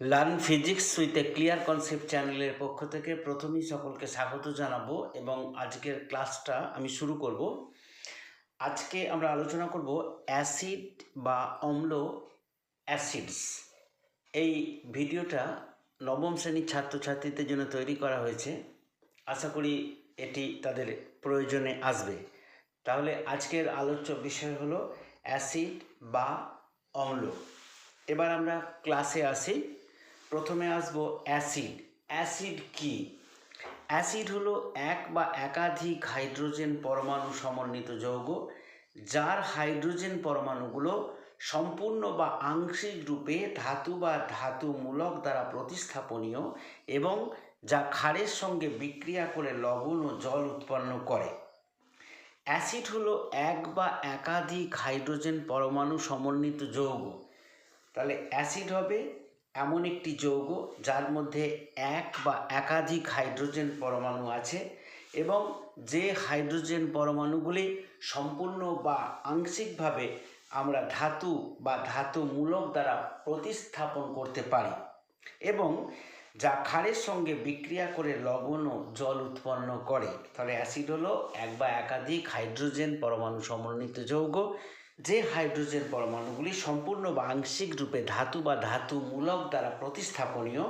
Learn physics with a clear concept চ্যানেলের পক্ষ থেকে প্রথমেই সকলকে স্বাগত জানাব এবং আজকের ক্লাসটা আমি শুরু করব। আজকে আমরা আলোচনা করব অ্যাসিড বা অম্ল অ্যাসিডস। এই ভিডিওটা নবম শ্রেণির ছাত্রছাত্রীদের জন্য তৈরি করা হয়েছে। আশা করি এটি তাদের প্রয়োজনে আসবে। তাহলে আজকের আলোচ্য বিষয় হলো অ্যাসিড বা অম্ল। এবার আমরা ক্লাসে আসি। প্রথমে আসব অ্যাসিড। অ্যাসিড কি? অ্যাসিড হলো এক বা একাধিক হাইড্রোজেন পরমাণু সমন্বিত যৌগ, যার হাইড্রোজেন পরমাণুগুলো সম্পূর্ণ বা আংশিক রূপে ধাতু বা ধাতুমূলক দ্বারা প্রতিস্থাপনীয় এবং যা ক্ষারের সঙ্গে বিক্রিয়া করে লবণ ও জল উৎপন্ন করে। অ্যাসিড হলো এক বা একাধিক হাইড্রোজেন পরমাণু সমন্বিত যৌগ। তাহলে অ্যাসিড হবে এমন একটি যৌগ যার মধ্যে এক বা একাধিক হাইড্রোজেন পরমাণু আছে এবং যে হাইড্রোজেন পরমাণুগুলি সম্পূর্ণ বা আংশিকভাবে আমরা ধাতু বা ধাতুমূলক দ্বারা প্রতিস্থাপন করতে পারি এবং যা ক্ষারের সঙ্গে বিক্রিয়া করে লবণ ও জল উৎপন্ন করে। তাহলে অ্যাসিড হলো এক বা একাধিক হাইড্রোজেন পরমাণু সমন্বিত যৌগ যে হাইড্রোজেন পরমাণুগুলি সম্পূর্ণ বা আংশিক রূপে ধাতু বা ধাতুমূলক দ্বারা প্রতিস্থাপনীয়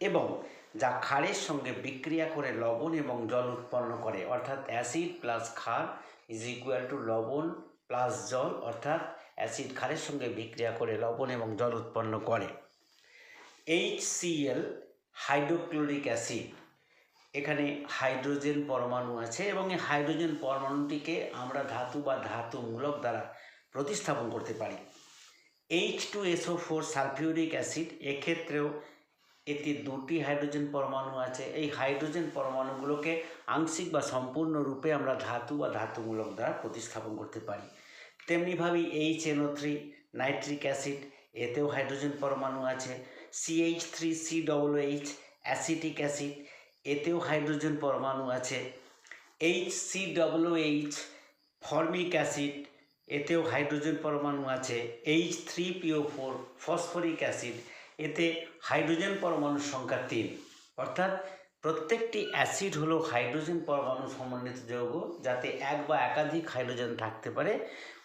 এবং যা ক্ষারের সঙ্গে বিক্রিয়া করে লবণ এবং জল উৎপন্ন করে, অর্থাৎ অ্যাসিড প্লাস ক্ষার ইজ ইকুয়াল টু লবণ প্লাস জল, অর্থাৎ অ্যাসিড ক্ষারের সঙ্গে বিক্রিয়া করে লবণ এবং জল উৎপন্ন করে। এইচ সিএল হাইড্রোক্লোরিক অ্যাসিড এখানে হাইড্রোজেন পরমাণু আছে এবং এই হাইড্রোজেন পরমাণুটিকে আমরা ধাতু বা ধাতুমূলক দ্বারা প্রতিস্থাপন করতে পারি। H two SO four sulphuric acid এক্ষেত্রেও এতে দুটি হাইড্রোজেন পরমাণু আছে। এই হাইড্রোজেন পরমাণুগুলোকে আংশিক বা সম্পূর্ণ রূপে আমরা ধাতু বা ধাতুমূলক দ্বারা প্রতিস্থাপন করতে পারি। তেমনিভাবেই H NO three nitric acid এতেও হাইড্রোজেন পরমাণু আছে। CH three C double H acetic acid এতেও হাইড্রোজেন পরমাণু আছে। H C double H formic acid এতেও হাইড্রোজেন পরমাণু আছে H three PO four phosphoric acid, এতে হাইড্রোজেন পরমাণুর সংখ্যা তিন। অর্থাৎ প্রত্যেকটি অ্যাসিড হলো হাইড্রোজেন পরমাণু সমন্বিত যৌগ, যাতে এক বা একাধিক হাইড্রোজেন থাকতে পারে।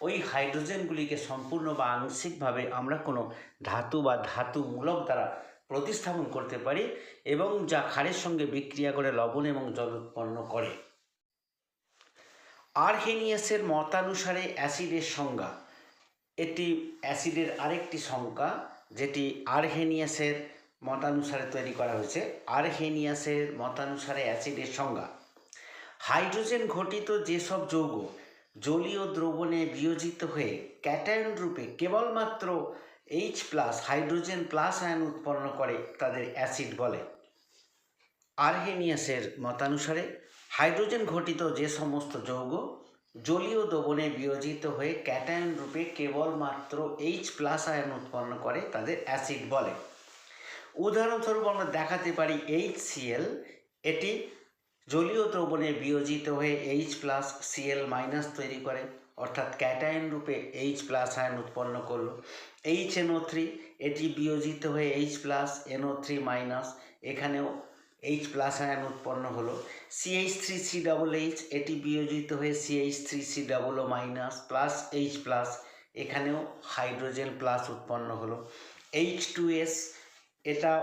ওই হাইড্রোজেনগুলিকে সম্পূর্ণ বা আংশিকভাবে আমরা কোনো ধাতু বা ধাতুমূলক দ্বারা প্রতিস্থাপন করতে পারি এবং যা ক্ষারের সঙ্গে বিক্রিয়া করে লবণ এবং জল উৎপন্ন করে। আরহেনিয়াসের মতানুসারে অ্যাসিডের সংজ্ঞা। এটি অ্যাসিডের আরেকটি সংজ্ঞা, যেটি আরহেনিয়াসের মতানুসারে তৈরি করা হয়েছে। আরহেনিয়াসের মতানুসারে অ্যাসিডের সংজ্ঞা। হাইড্রোজেন ঘটিত যেসব যৌগ জলীয় দ্রবণে বিয়োজিত হয়ে ক্যাটায়ন রূপে কেবলমাত্র H plus hydrogen plus ion উৎপন্ন করে, তাদের অ্যাসিড বলে। আরহেনিয়াসের মতানুসারে হাইড্রোজেন ঘটিত যে সমস্ত যৌগ জলীয় দ্রবণে বিয়োজিত হয়ে ক্যাটায়ন রূপে কেবলমাত্র এইচ প্লাস আয়ন উৎপন্ন করে তাদের অ্যাসিড বলে। উদাহরণস্বরূপ আমরা দেখাতে পারি এইচ সিএল এটি জলীয় দ্রবণে বিয়োজিত হয়ে এইচ প্লাস সিএল মাইনাস তৈরি করে, অর্থাৎ ক্যাটায়ন রূপে এইচ প্লাস আয়ন উৎপন্ন করল। এইচ এনও থ্রি এটি বিয়োজিত হয়ে H plus NO three minus এখানেও এইচ প্লাস আয়ন উৎপন্ন হলো। CH three C double H এটি বিয়োজিত হয়ে CH three C double O minus plus H plus এখানেও হাইড্রোজেন প্লাস উৎপন্ন হলো। এইচ টু এস এটা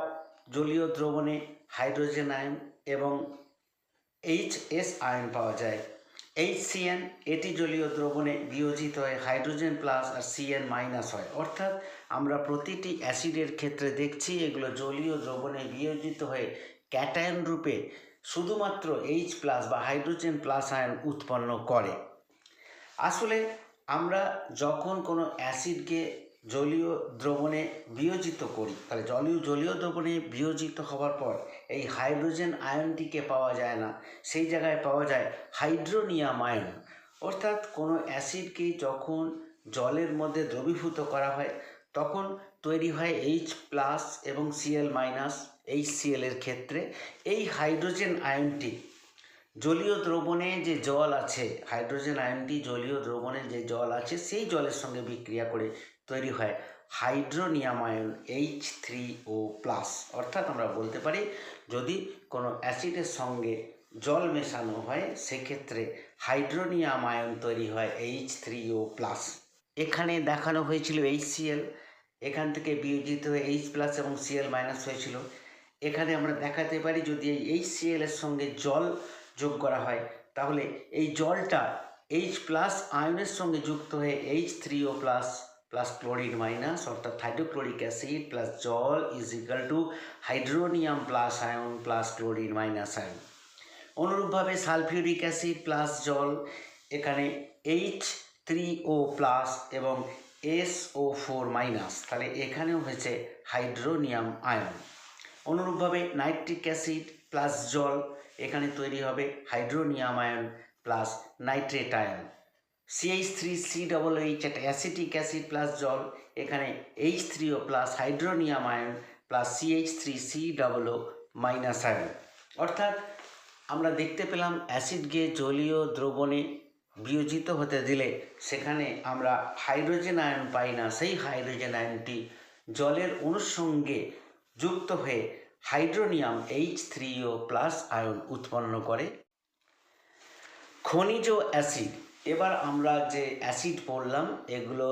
জলীয় দ্রবণে হাইড্রোজেন আয়ন এবং এইচ এস আয়ন পাওয়া যায়। এইচ সিএন এটি জলীয় দ্রবণে বিয়োজিত হয়ে হাইড্রোজেন প্লাস আর সিএন মাইনাস হয়। অর্থাৎ আমরা প্রতিটি অ্যাসিডের ক্ষেত্রে দেখছি এগুলো জলীয় দ্রবণে বিয়োজিত হয়ে ক্যাটায়ন রূপে শুধুমাত্র এইচ প্লাস বা হাইড্রোজেন প্লাস আয়ন উৎপন্ন করে। আসলে আমরা যখন কোনো অ্যাসিডকে জলীয় দ্রবণে বিয়োজিত করি, তাহলে জলীয় জলীয় দ্রবণে বিয়োজিত হওয়ার পর এই হাইড্রোজেন আয়নটিকে পাওয়া যায় না, সেই জায়গায় পাওয়া যায় হাইড্রোনিয়াম আয়ন অর্থাৎ কোনো অ্যাসিডকে যখন জলের মধ্যে দ্রবীভূত করা হয়, তখন তৈরি হয় এইচ প্লাস এবং সিএল মাইনাস এইচ সিএলের ক্ষেত্রে এই হাইড্রোজেন আয়নটি জলীয় দ্রবণে যে জল আছে, হাইড্রোজেন আয়নটি জলীয় দ্রবণে যে জল আছে, সেই জলের সঙ্গে বিক্রিয়া করে তৈরি হয় hydronium ion H three O plus অর্থাৎ আমরা বলতে পারি, যদি কোনো অ্যাসিডের সঙ্গে জল মেশানো হয়, সেক্ষেত্রে হাইড্রোনিয়াম আয়ন তৈরি হয় এইচ থ্রি ও প্লাস এখানে দেখানো হয়েছিল এইচ সিএল এখান থেকে বিয়োজিত হয়ে এইচ প্লাস এবং সিএল মাইনাস হয়েছিল। এখানে আমরা দেখাতে পারি যদি এই এইচ সিএল এর সঙ্গে জল যোগ করা হয়, তাহলে এই জলটা এইচ প্লাস আয়নের সঙ্গে যুক্ত হয়ে H three O plus plus chlorine minus অর্থাৎ হাইড্রোক্লোরিক অ্যাসিড প্লাস জল is equal to hydronium plus ion plus chlorine minus ion অনুরূপভাবে সালফিউরিক অ্যাসিড প্লাস জল, এখানে এইচ থ্রি ও প্লাস এবং এস ও ফোর মাইনাস তাহলে এখানেও হয়েছে hydronium ion অনুরূপভাবে নাইট্রিক অ্যাসিড প্লাস জল এখানে তৈরি হবে hydronium ion plus nitrate ion CH three C double H একটা অ্যাসিটিক অ্যাসিড প্লাস জল, এখানে H three O plus hydronium ion plus CH three C double O minus ion. অর্থাৎ আমরা দেখতে পেলাম অ্যাসিড গিয়ে জলীয় দ্রবণে বিয়োজিত হতে দিলে সেখানে আমরা হাইড্রোজেন আয়ন পাই না, সেই হাইড্রোজেন আয়নটি জলের অণুর সঙ্গে যুক্ত হয়ে hydronium H three O plus ion উৎপন্ন করে। খনিজ অ্যাসিড, এবার আমরা যে অ্যাসিড পড়লাম এগুলো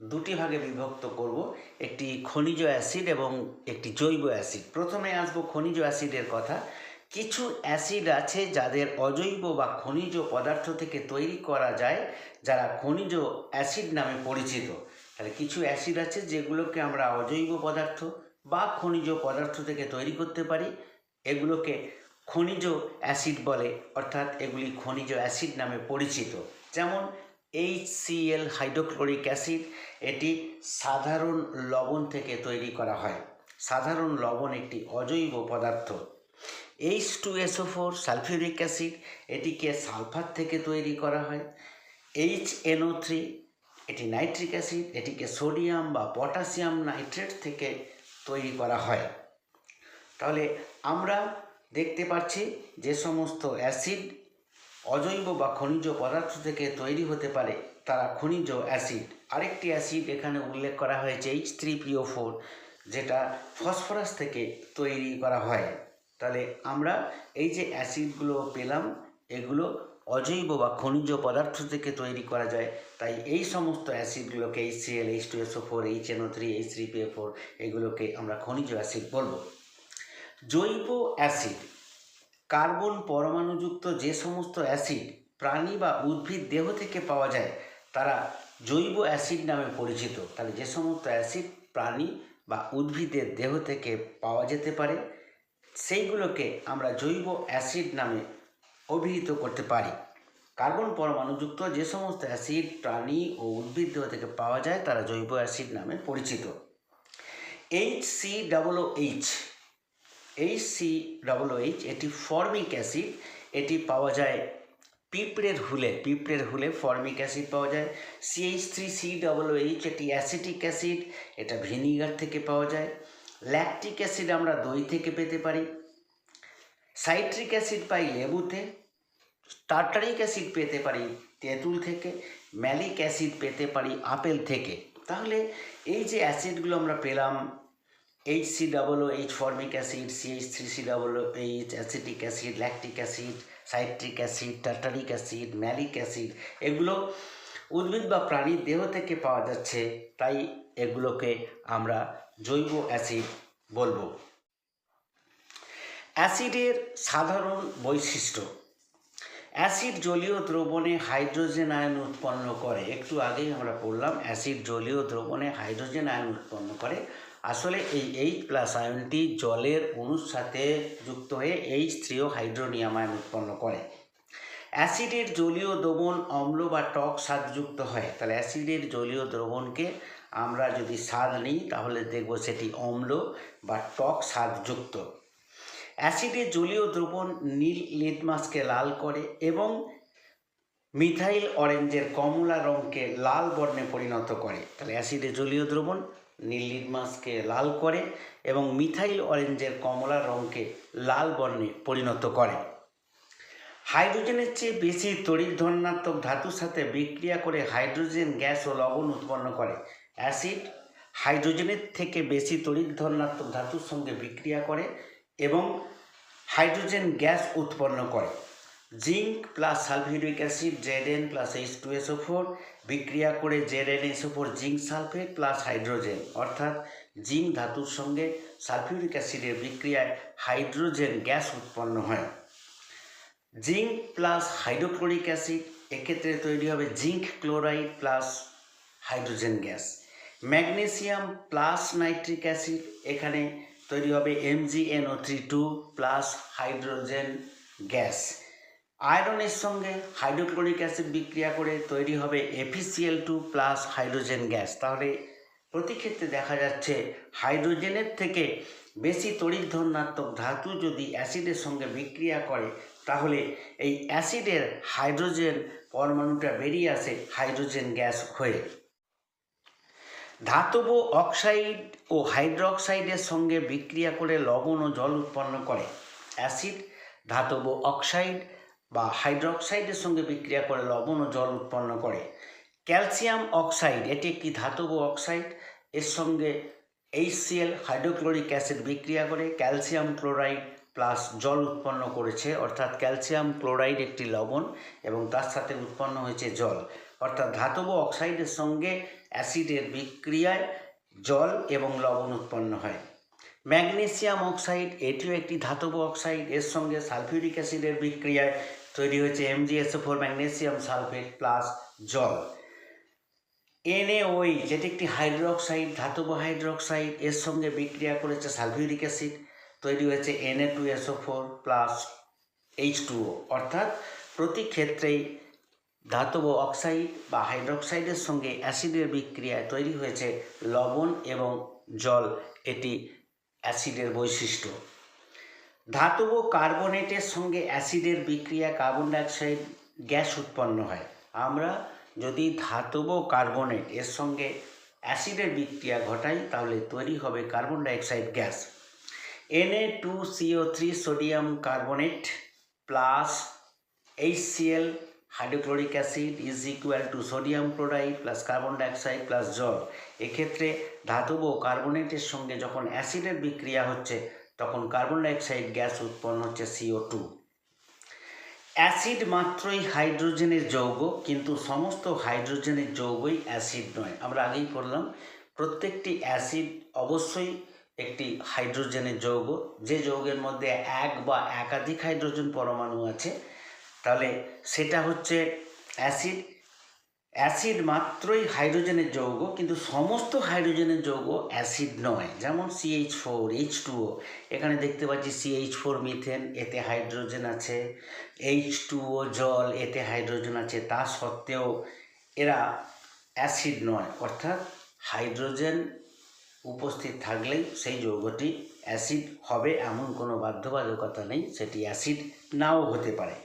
দুটি ভাগে বিভক্ত করব, একটি খনিজ অ্যাসিড এবং একটি জৈব অ্যাসিড। প্রথমে আসব খনিজ অ্যাসিডের কথা। কিছু অ্যাসিড আছে যাদের অজৈব বা খনিজ পদার্থ থেকে তৈরি করা যায়, যারা খনিজ অ্যাসিড নামে পরিচিত। তাহলে কিছু অ্যাসিড আছে যেগুলোকে আমরা অজৈব পদার্থ বা খনিজ পদার্থ থেকে তৈরি করতে পারি। এগুলোকে খনিজ অ্যাসিড বলে, অর্থাৎ এগুলি খনিজ অ্যাসিড নামে পরিচিত। যেমন এইচ সিএল হাইড্রোক্লোরিক অ্যাসিড এটি সাধারণ লবণ থেকে তৈরি করা হয়। সাধারণ লবণ একটি অজৈব পদার্থ। H two SO four sulphuric acid এটিকে সালফার থেকে তৈরি করা হয়। এইচ এনও থ্রি এটি নাইট্রিক অ্যাসিড এটিকে সোডিয়াম বা পটাশিয়াম নাইট্রেট থেকে তৈরি করা হয়। তাহলে আমরা দেখতে পাচ্ছি যে সমস্ত অ্যাসিড অজৈব বা খনিজ পদার্থ থেকে তৈরি হতে পারে। তারা খনিজ অ্যাসিড। আরেকটি অ্যাসিড এখানে উল্লেখ করা হয়েছে এইচ থ্রি পিও ফোর যেটা ফসফরাস থেকে তৈরি করা হয়। তাহলে আমরা এই যে অ্যাসিডগুলো পেলাম, এগুলো অজৈব বা খনিজ পদার্থ থেকে তৈরি করা যায়। তাই এই সমস্ত অ্যাসিডগুলোকে H CL H two SO four H NO three H three PO four এগুলোকে আমরা খনিজ অ্যাসিড বলব। জৈব অ্যাসিড, কার্বন পরমাণুযুক্ত যে সমস্ত অ্যাসিড প্রাণী বা উদ্ভিদ দেহ থেকে পাওয়া যায়, তারা জৈব অ্যাসিড নামে পরিচিত। তাহলে যে সমস্ত অ্যাসিড প্রাণী বা উদ্ভিদের দেহ থেকে পাওয়া যেতে পারে, সেইগুলোকে আমরা জৈব অ্যাসিড নামে অভিহিত করতে পারি। কার্বন পরমাণুযুক্ত যে সমস্ত অ্যাসিড, প্রাণী ও উদ্ভিদ দেহ থেকে পাওয়া যায়, তারা জৈব অ্যাসিড নামে পরিচিত। H C double H H C double H এটি ফর্মিক অ্যাসিড। এটি পাওয়া যায় পিঁপড়ের হুলে। পিঁপড়ের হুলে ফর্মিক অ্যাসিড পাওয়া যায়। CH three C double H এটি অ্যাসিটিক অ্যাসিড। এটা ভিনিগার থেকে পাওয়া যায়। ল্যাকটিক অ্যাসিড আমরা দই থেকে পেতে পারি। সাইট্রিক অ্যাসিড পাই লেবুতে। টার্টারিক অ্যাসিড পেতে পারি, তেঁতুল থেকে ম্যালিক অ্যাসিড পেতে পারি, আপেল থেকে। তাহলে এই যে অ্যাসিডগুলো আমরা পেলাম H C double H formic acid CH three C double H acetic acid lactic acid citric acid tartaric acid malic acid এগুলো উদ্ভিদ বা প্রাণীর দেহ থেকে পাওয়া যাচ্ছে। তাই এগুলোকে আমরা জৈব অ্যাসিড বলব। অ্যাসিডের সাধারণ বৈশিষ্ট্য অ্যাসিড জলীয় দ্রবণে হাইড্রোজেন আয়ন উৎপন্ন করে, একটু আগেই আমরা পড়লাম, অ্যাসিড জলীয় দ্রবণে হাইড্রোজেন আয়ন উৎপন্ন করে। আসলে এই এইচ প্লাস আয়নটি জলের অণুর সাথে যুক্ত হয়ে এইচ থ্রিও হাইড্রোনিয়াম আয়ন উৎপন্ন করে। অ্যাসিডের জলীয় দ্রবণ অম্ল বা টক স্বাদযুক্ত হয়, তাহলে অ্যাসিডের জলীয় দ্রবণকে আমরা যদি স্বাদ নিই, তাহলে দেখব সেটি অম্ল বা টক স্বাদযুক্ত অ্যাসিডের জলীয় দ্রবণ নীল লিটমাসকে লাল করে এবং মিথাইল অরেঞ্জের কমলা রঙকে লাল বর্ণে পরিণত করে। তাহলে অ্যাসিডে জলীয় দ্রবণ নীল লিটমাসকে লাল করে এবং মিথাইল অরেঞ্জের কমলা রঙকে লাল বর্ণে পরিণত করে। হাইড্রোজেনের চেয়ে বেশি তড়িৎ ধনাত্মক ধাতুর সাথে বিক্রিয়া করে হাইড্রোজেন গ্যাস ও লবণ উৎপন্ন করে। অ্যাসিড হাইড্রোজেনের থেকে বেশি তড়িৎ ধনাত্মক ধাতুর সঙ্গে বিক্রিয়া করে এবং হাইড্রোজেন গ্যাস উৎপন্ন করে। Zinc plus sulphuric acid Z N plus H two SO four বিক্রিয়া করে Z N SO four zinc sulphate plus hydrogen. অর্থাৎ জিঙ্ক ধাতুর সঙ্গে সালফিউরিক অ্যাসিডের বিক্রিয়ায় হাইড্রোজেন গ্যাস উৎপন্ন হয়। জিঙ্ক প্লাস হাইড্রোক্লোরিক অ্যাসিড, এক্ষেত্রে তৈরি হবে zinc chloride plus hydrogen gas. Magnesium plus nitric acid, এখানে তৈরি হবে MGNO three two plus hydrogen gas আয়রনের সঙ্গে হাইড্রোক্লোরিক অ্যাসিড বিক্রিয়া করে তৈরি হবে FECL two plus hydrogen gas তাহলে প্রতি ক্ষেত্রে দেখা যাচ্ছে হাইড্রোজেনের থেকে বেশি তড়িৎ ধনাত্মক ধাতু যদি অ্যাসিডের সঙ্গে বিক্রিয়া করে, তাহলে এই অ্যাসিডের হাইড্রোজেন পরমাণুটা বেরিয়ে আসে হাইড্রোজেন গ্যাস হয়ে। ধাতব অক্সাইড ও হাইড্রোক্সাইডের সঙ্গে বিক্রিয়া করে লবণ ও জল উৎপন্ন করে। অ্যাসিড ধাতব অক্সাইড বা হাইড্রোক্সাইডের সঙ্গে বিক্রিয়া করে লবণ ও জল উৎপন্ন করে। ক্যালসিয়াম অক্সাইড, এটি একটি ধাতব অক্সাইড, এর সঙ্গে এইচসিএল হাইড্রোক্লোরিক অ্যাসিড বিক্রিয়া করে। ক্যালসিয়াম ক্লোরাইড প্লাস জল উৎপন্ন করেছে, অর্থাৎ ক্যালসিয়াম ক্লোরাইড একটি লবণ এবং তার সাথে উৎপন্ন হয়েছে জল। অর্থাৎ ধাতব অক্সাইডের সঙ্গে অ্যাসিডের বিক্রিয়ায় জল এবং লবণ উৎপন্ন হয়। ম্যাগনেসিয়াম অক্সাইড, এটিও একটি ধাতব অক্সাইড, এর সঙ্গে সালফিউরিক অ্যাসিডের বিক্রিয়ায় তৈরি হয়েছে MGSO four magnesium sulphate plus জল। এনএওই যেটি একটি হাইড্রোক্সাইড, ধাতব হাইড্রোক্সাইড, এর সঙ্গে বিক্রিয়া করেছে সালফিউরিক অ্যাসিড, তৈরি হয়েছে NA two SO four plus H two O অর্থাৎ প্রতি ক্ষেত্রেই ধাতব অক্সাইড বা হাইড্রোক্সাইডের সঙ্গে অ্যাসিডের বিক্রিয়ায় তৈরি হয়েছে লবণ এবং জল, এটি অ্যাসিডের বৈশিষ্ট্য। ধাতব কার্বনেটের সঙ্গে অ্যাসিডের বিক্রিয়া কার্বন ডাইঅক্সাইড গ্যাস উৎপন্ন হয়। আমরা যদি ধাতব কার্বনেট এর সঙ্গে অ্যাসিডের বিক্রিয়া ঘটাই, তাহলে তৈরি হবে carbon dioxide gas. NA two CO three sodium carbonate plus H HCL hydrochloric acid is equal to sodium chloride plus carbon dioxide plus জল এক্ষেত্রে ধাতব কার্বনেটের সঙ্গে যখন অ্যাসিডের বিক্রিয়া হচ্ছে, তখন কার্বন ডাইঅক্সাইড গ্যাস উৎপন্ন হচ্ছে সিও টু অ্যাসিড মাত্রই হাইড্রোজেনের যৌগ, কিন্তু সমস্ত হাইড্রোজেনের যৌগই অ্যাসিড নয়। আমরা আগেই পড়লাম প্রত্যেকটি অ্যাসিড অবশ্যই একটি হাইড্রোজেনের যৌগ। যে যৌগের মধ্যে এক বা একাধিক হাইড্রোজেন পরমাণু আছে তাহলে সেটা হচ্ছে অ্যাসিড। অ্যাসিড মাত্রই হাইড্রোজেনের যৌগ, কিন্তু সমস্ত হাইড্রোজেনের যৌগ অ্যাসিড নয়। যেমন সিএইচ ফোর এইচ টুও এখানে দেখতে পাচ্ছি সিএইচ ফোর মিথেন এতে হাইড্রোজেন আছে। এইচ টুও জল, এতে হাইড্রোজেন আছে। তা সত্ত্বেও এরা অ্যাসিড নয়, অর্থাৎ হাইড্রোজেন উপস্থিত থাকলেই সেই যৌগটি অ্যাসিড হবে, এমন কোনো বাধ্যবাধকতা নেই, সেটি অ্যাসিড নাও হতে পারে।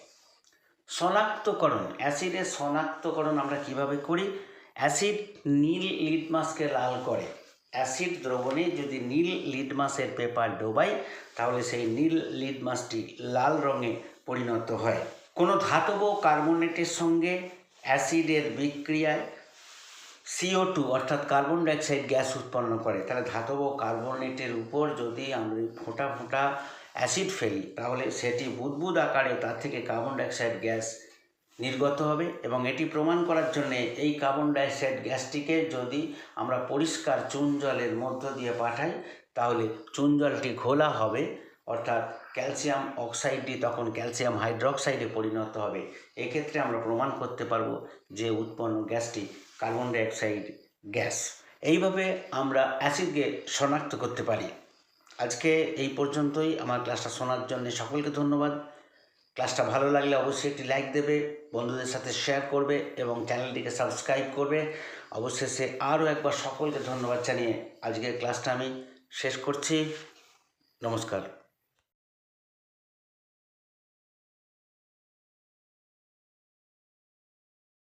শনাক্তকরণ অ্যাসিডের শনাক্তকরণ আমরা কীভাবে করি? অ্যাসিড নীল লিটমাসকে লাল করে। অ্যাসিড দ্রবণে যদি নীল লিটমাসের পেপার ডোবাই, তাহলে সেই নীল লিটমাসটি লাল রঙে পরিণত হয়। কোনো ধাতব কার্বনেটের সঙ্গে অ্যাসিডের বিক্রিয়ায় সিও টু অর্থাৎ কার্বন ডাইঅক্সাইড গ্যাস উৎপন্ন করে। তাহলে ধাতব কার্বনেটের উপর যদি আমরা ফোঁটা ফোঁটা অ্যাসিড ফেলি, তাহলে সেটি বুদবুদ আকারে তার থেকে কার্বন ডাইঅক্সাইড গ্যাস নির্গত হবে এবং এটি প্রমাণ করার জন্য এই কার্বন ডাইঅক্সাইড গ্যাসটিকে যদি আমরা পরিষ্কার চুন জলের মধ্য দিয়ে পাঠাই, তাহলে চুন জলটি ঘোলা হবে, অর্থাৎ ক্যালসিয়াম অক্সাইডটি তখন ক্যালসিয়াম হাইড্রোক্সাইডে পরিণত হবে। এক্ষেত্রে আমরা প্রমাণ করতে পারব যে উৎপন্ন গ্যাসটি কার্বন ডাইঅক্সাইড গ্যাস এইভাবে আমরা অ্যাসিডকে শনাক্ত করতে পারি। আজকে এই পর্যন্তই। আমার ক্লাসটা শোনার জন্য সকলকে ধন্যবাদ। ক্লাসটা ভালো লাগলে অবশ্যই একটি লাইক দেবে, বন্ধুদের সাথে শেয়ার করবে এবং চ্যানেলটিকে সাবস্ক্রাইব করবে। অবশেষে আরও একবার সকলকে ধন্যবাদ জানিয়ে আজকের ক্লাসটা আমি শেষ করছি। নমস্কার।